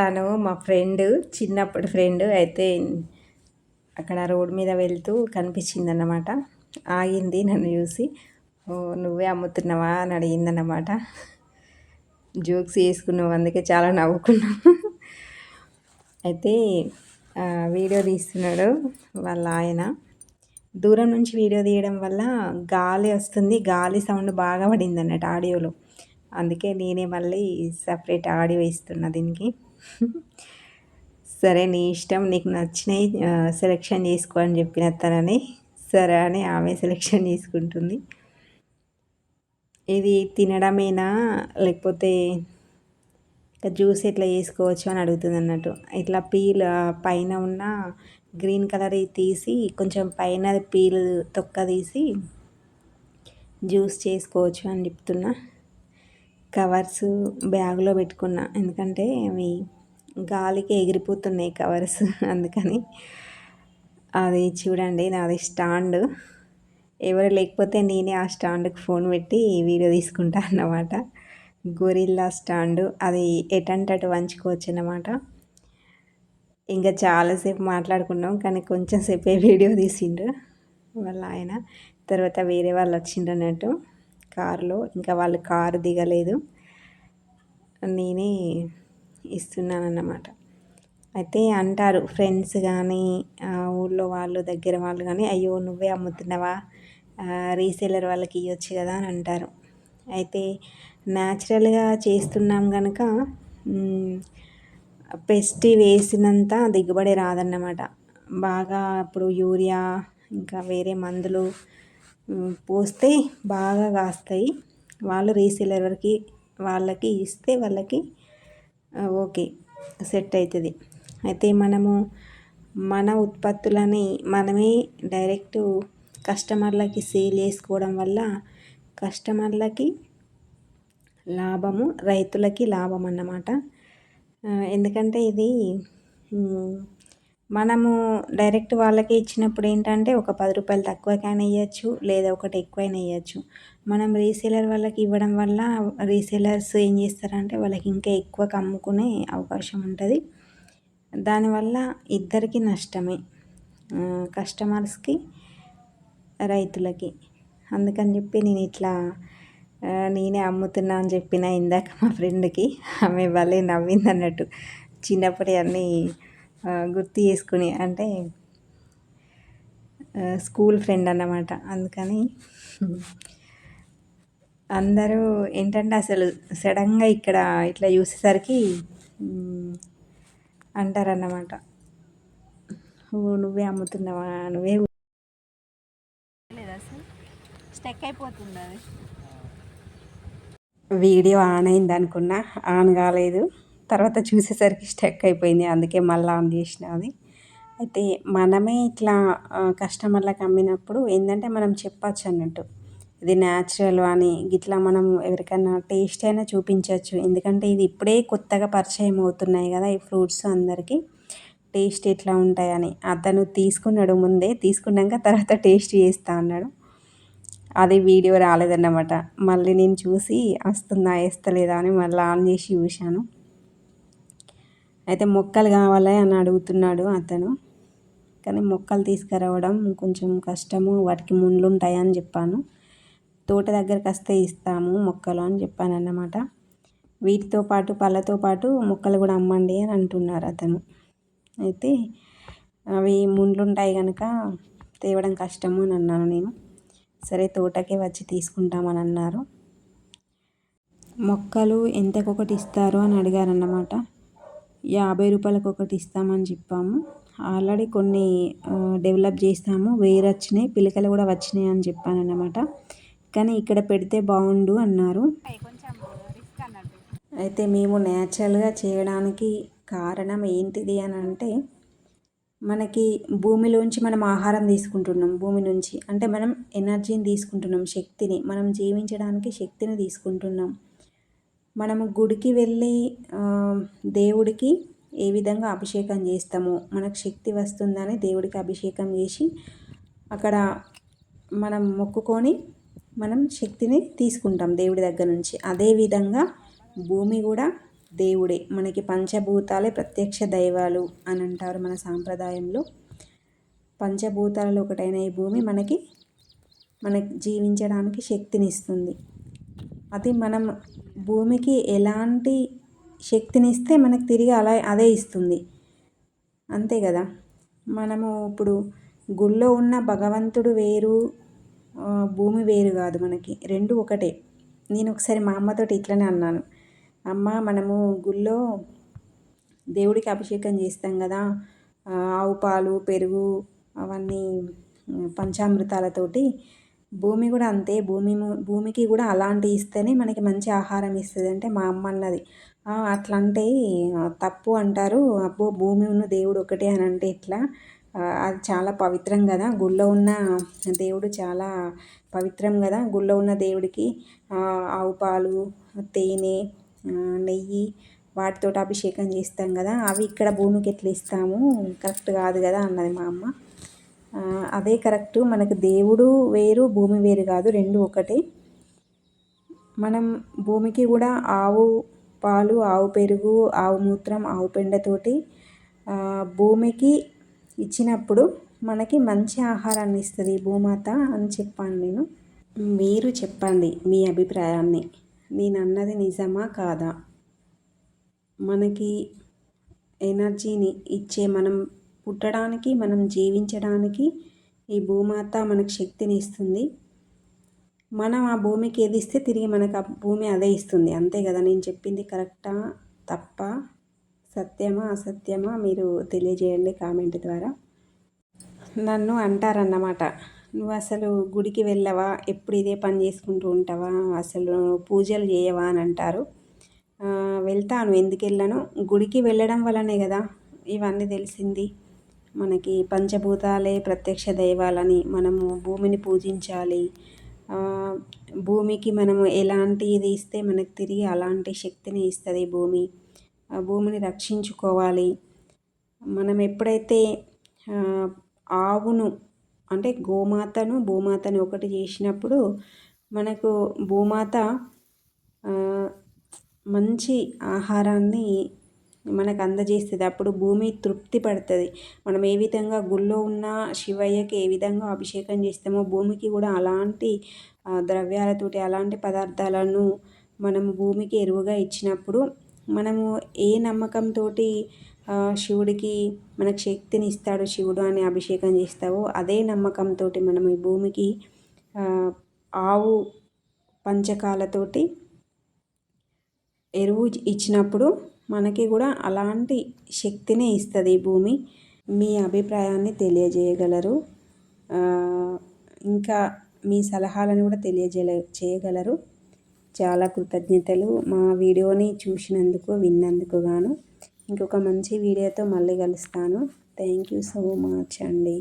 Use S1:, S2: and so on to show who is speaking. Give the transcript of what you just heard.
S1: తను మా ఫ్రెండ్ చిన్నప్పుడు ఫ్రెండ్ అయితే అక్కడ రోడ్ మీద వెళ్తూ కనిపించిందన్నమాట. ఆగింది నన్ను చూసి. "ఓ, నువ్వే అమ్ముతున్నావా? అని అడిగిందన్నమాట. జోక్స్ వేసుకున్నావు అందుకే చాలా నవ్వుకున్నాం. అయితే వీడియో తీస్తున్నాడు వాళ్ళ ఆయన. దూరం నుంచి వీడియో తీయడం వల్ల గాలి వస్తుంది. గాలి సౌండ్ బాగా పడింది అన్నట్టు ఆడియోలో. అందుకే నేనే మళ్ళీ సపరేట్ ఆడియో ఇస్తున్నా దీనికి. సరే నీ ఇష్టం నీకు నచ్చినవి సెలెక్షన్ చేసుకో అని చెప్పిన తనని. సరే అని ఆమె సెలెక్షన్ చేసుకుంటుంది. ఇది తినడమేనా? లేకపోతే జ్యూస్ ఎట్లా చేసుకోవచ్చు అని అడుగుతుంది అన్నట్టు. ఇట్లా పీల్ పైన ఉన్న గ్రీన్ కలర్ తీసి కొంచెం పైన పీల్ తొక్క తీసి జ్యూస్ చేసుకోవచ్చు అని చెప్తున్నా. కవర్స్ బ్యాగ్లో పెట్టుకున్నా. ఎందుకంటే అవి గాలికి ఎగిరిపోతున్నాయి కవర్స్. అందుకని అది చూడండి నాది స్టాండ్. ఎవరు లేకపోతే నేనే ఆ స్టాండ్కి ఫోన్ పెట్టి వీడియో తీసుకుంటా అన్నమాట. Gorilla stand. అది ఎటంటటు వంచుకోవచ్చు అన్నమాట. ఇంకా చాలాసేపు మాట్లాడుకున్నాం కానీ కొంచెం సేపే వీడియో తీసిండ్రు వాళ్ళ ఆయన. తర్వాత వేరే వాళ్ళు వచ్చిండ్రు అన్నట్టు. కారులో ఇంకా వాళ్ళు కారు దిగలేదు. నేనే ఇస్తున్నాను అన్నమాట అయితే అంటారు ఫ్రెండ్స్ కానీ ఊళ్ళో వాళ్ళు దగ్గర వాళ్ళు కానీ అయ్యో నువ్వే అమ్ముతున్నావా? రీసేలర్ వాళ్ళకి ఇవ్వచ్చు కదా అని అంటారు. అయితే న్యాచురల్గా చేస్తున్నాం కనుక పెస్ట్ వేసినంత దిగుబడి రాదన్నమాట. బాగా ఇప్పుడు యూరియా ఇంకా వేరే మందులు పోస్తే బాగా కాస్తాయి. వాళ్ళు రీసేలర్ వరకు వాళ్ళకి ఇస్తే వాళ్ళకి ఓకే సెట్ అవుతుంది అయితే మనము మన ఉత్పత్తులని మనమే డైరెక్ట్ కస్టమర్లకి సేల్ చేసుకోవడం వల్ల కస్టమర్లకి లాభము రైతులకి లాభం అన్నమాట. ఎందుకంటే ఇది మనము డైరెక్ట్ వాళ్ళకి ఇచ్చినప్పుడు ఏంటంటే ఒక పది రూపాయలు తక్కువకైనా ఇవ్వచ్చు లేదా ఒకటి ఎక్కువైనా ఇవ్వచ్చు మనం రీసేలర్ వాళ్ళకి ఇవ్వడం వల్ల రీసేలర్స్ ఏం చేస్తారంటే వాళ్ళకి ఇంకా ఎక్కువ అమ్ముకునే అవకాశం ఉంటుంది. దానివల్ల ఇద్దరికి నష్టమే. కస్టమర్స్కి రైతులకి. అందుకని చెప్పి నేను ఇట్లా నేనే అమ్ముతున్నా అని చెప్పిన ఇందాక మా ఫ్రెండ్కి. ఆమె భలే నవ్వింది అన్నట్టు చిన్నప్పుడే అన్నీ గుర్తు చేసుకుని అంటే స్కూల్ ఫ్రెండ్ అన్నమాట. అందుకని అందరూ ఏంటంటే అసలు సడన్గా ఇక్కడ ఇట్లా చూసేసరికి అంటారన్నమాట. నువ్వే అమ్ముతున్నావా? నువ్వే
S2: స్టెక్ అయిపోతుంది
S1: వీడియో ఆన్ అయింది అనుకున్నా ఆన్ కాలేదు. తర్వాత చూసేసరికి స్టక్ అయిపోయింది అందుకే మళ్ళీ ఆన్ చేసిన అది. అయితే మనమే ఇట్లా కస్టమర్లకు అమ్మినప్పుడు ఏంటంటే మనం చెప్పచ్చు అన్నట్టు. ఇది న్యాచురల్ అని ఇట్లా మనం ఎవరికైనా టేస్ట్ అయినా చూపించవచ్చు ఎందుకంటే ఇది ఇప్పుడే కొత్తగా పరిచయం అవుతున్నాయి కదా ఈ ఫ్రూట్స్ అందరికీ. టేస్ట్ ఎట్లా ఉంటాయని అతను తీసుకున్నాడు ముందే తీసుకున్నాక తర్వాత టేస్ట్ చేస్తా అన్నాడు. అది వీడియో రాలేదన్నమాట. మళ్ళీ నేను చూసి వస్తుందా వేస్తలేదా అని మళ్ళీ ఆన్ చేసి చూశాను. అయితే మొక్కలు కావాలి అని అడుగుతున్నాడు అతను. కానీ మొక్కలు తీసుకురావడం కొంచెం కష్టము వాటికి ముండ్లు ఉంటాయని చెప్పాను. తోట దగ్గరికి వస్తే ఇస్తాము మొక్కలు అని చెప్పాను అన్నమాట వీటితో పాటు పళ్ళతో పాటు మొక్కలు కూడా అమ్మండి అని అంటున్నారు అతను. అయితే అవి ముండ్లు ఉంటాయి కనుక తేవడం కష్టము అని అన్నాను నేను. సరే తోటకే వచ్చి తీసుకుంటామని అన్నారు. మొక్కలు ఎంతకొకటి ఇస్తారు అని అడిగారన్నమాట. యాభై రూపాయలకు ఒకటి ఇస్తామని చెప్పాము. ఆల్రెడీ కొన్ని డెవలప్ చేస్తాము. వేరు వచ్చినాయి పిలకలు కూడా వచ్చినాయి అని చెప్పాను అనమాట కానీ ఇక్కడ పెడితే బాగుండు అన్నారు.
S2: కొంచెం
S1: అయితే మేము న్యాచురల్గా చేయడానికి కారణం ఏంటిది అని అంటే మనకి భూమిలోంచి మనం ఆహారం తీసుకుంటున్నాం భూమి నుంచి. అంటే మనం ఎనర్జీని తీసుకుంటున్నాం శక్తిని. మనం జీవించడానికి శక్తిని తీసుకుంటున్నాం. మనము గుడికి వెళ్ళి దేవుడికి ఏ విధంగా అభిషేకం చేస్తామో మనకు శక్తి వస్తుందని దేవుడికి అభిషేకం చేసి అక్కడ మనం మొక్కుకొని మనం శక్తిని తీసుకుంటాం దేవుడి దగ్గర నుంచి. అదేవిధంగా భూమి కూడా
S3: దేవుడే. మనకి పంచభూతాలే ప్రత్యక్ష దైవాలు అని అంటారు మన సాంప్రదాయంలో. పంచభూతాలలో ఒకటైన ఈ భూమి మనకి మనకి జీవించడానికి శక్తినిస్తుంది అది మనం భూమికి ఎలాంటి శక్తినిస్తే మనకు తిరిగి అలా అదే ఇస్తుంది. అంతే కదా? మనము ఇప్పుడు గుళ్ళో ఉన్న భగవంతుడు వేరు భూమి వేరు కాదు మనకి. రెండు ఒకటే. నేను ఒకసారి మా అమ్మతోటి ఇట్లనే అన్నాను. అమ్మ మనము గుళ్ళో దేవుడికి అభిషేకం చేస్తాం కదా. ఆవు పాలు పెరుగు అవన్నీ పంచామృతాలతోటి భూమి కూడా అంతే. భూమి భూమికి కూడా అలాంటి ఇస్తేనే మనకి మంచి ఆహారం ఇస్తుంది. అంటే మా అమ్మ అన్నది అట్లా అంటే తప్పు అంటారు. అబ్బో భూమి ఉన్న దేవుడు ఒకటే అని అంటే ఇట్లా అది చాలా పవిత్రం కదా. గుళ్ళో ఉన్న దేవుడు చాలా పవిత్రం కదా. గుళ్ళో ఉన్న దేవుడికి ఆవు పాలు తేనె నెయ్యి వాటితో అభిషేకం చేస్తాం కదా. అవి ఇక్కడ భూమికి ఎట్లా ఇస్తాము? కరెక్ట్ కాదు కదా అన్నది మా అమ్మ. అదే కరెక్ట్. మనకు దేవుడు వేరు భూమి వేరు కాదు రెండు ఒకటే. మనం భూమికి కూడా ఆవు పాలు ఆవు పెరుగు ఆవు మూత్రం ఆవు పెండతోటి భూమికి ఇచ్చినప్పుడు మనకి మంచి ఆహారాన్ని ఇస్తుంది భూమాత అని చెప్పాను నేను. మీరు చెప్పండి మీ అభిప్రాయాన్ని. నేను అన్నది నిజమా కాదా? మనకి ఎనర్జీని ఇచ్చే మనం పుట్టడానికి మనం జీవించడానికి ఈ భూమాత మనకు శక్తిని ఇస్తుంది. మనం ఆ భూమికి ఏది ఇస్తే తిరిగి మనకు ఆ భూమి అదే ఇస్తుంది. అంతే కదా? నేను చెప్పింది కరెక్టా? తప్ప? సత్యమా? అసత్యమా? మీరు తెలియజేయండి కామెంట్ ద్వారా. నన్ను అంటారన్నమాట. నువ్వు అసలు గుడికి వెళ్ళవా? ఎప్పుడు ఇదే పని చేసుకుంటూ ఉంటావా? అసలు పూజలు చేయవా? అని అంటారు. వెళ్తాను. ఎందుకు వెళ్ళాను? గుడికి వెళ్ళడం వల్లనే కదా? ఇవన్నీ తెలిసింది. మనకి పంచభూతాలే ప్రత్యక్ష దైవాలని మనము భూమిని పూజించాలి. భూమికి మనము ఎలాంటిది ఇస్తే మనకు తిరిగి అలాంటి శక్తిని ఇస్తుంది భూమి. ఆ భూమిని రక్షించుకోవాలి. మనం ఎప్పుడైతే ఆవును అంటే గోమాతను భూమాతను ఒకటి చేసినప్పుడు మనకు భూమాత మంచి ఆహారాన్ని మనకు అందజేస్తుంది అప్పుడు భూమి తృప్తి పడుతుంది మనం ఏ విధంగా గుళ్ళో ఉన్న శివయ్యకి ఏ విధంగా అభిషేకం చేస్తామో భూమికి కూడా అలాంటి ద్రవ్యాలతోటి అలాంటి పదార్థాలను మనం భూమికి ఎరువుగా ఇచ్చినప్పుడు మనము ఏ నమ్మకంతో శివుడికి మనకు శక్తిని ఇస్తాడు శివుడు అని అభిషేకం చేస్తావో అదే నమ్మకంతో మనం ఈ భూమికి ఆవు పంచకాలతోటి ఎరువు ఇచ్చినప్పుడు మనకి కూడా అలాంటి శక్తిని ఇస్తుంది భూమి. మీ అభిప్రాయాన్ని తెలియజేయగలరు. ఇంకా మీ సలహాలను కూడా తెలియజేయ చేయగలరు. చాలా కృతజ్ఞతలు మా వీడియోని చూసినందుకు విన్నందుకు గాను. ఇంకొక మంచి వీడియోతో మళ్ళీ కలుస్తాను. థ్యాంక్ యూ సో మచ్ అండి.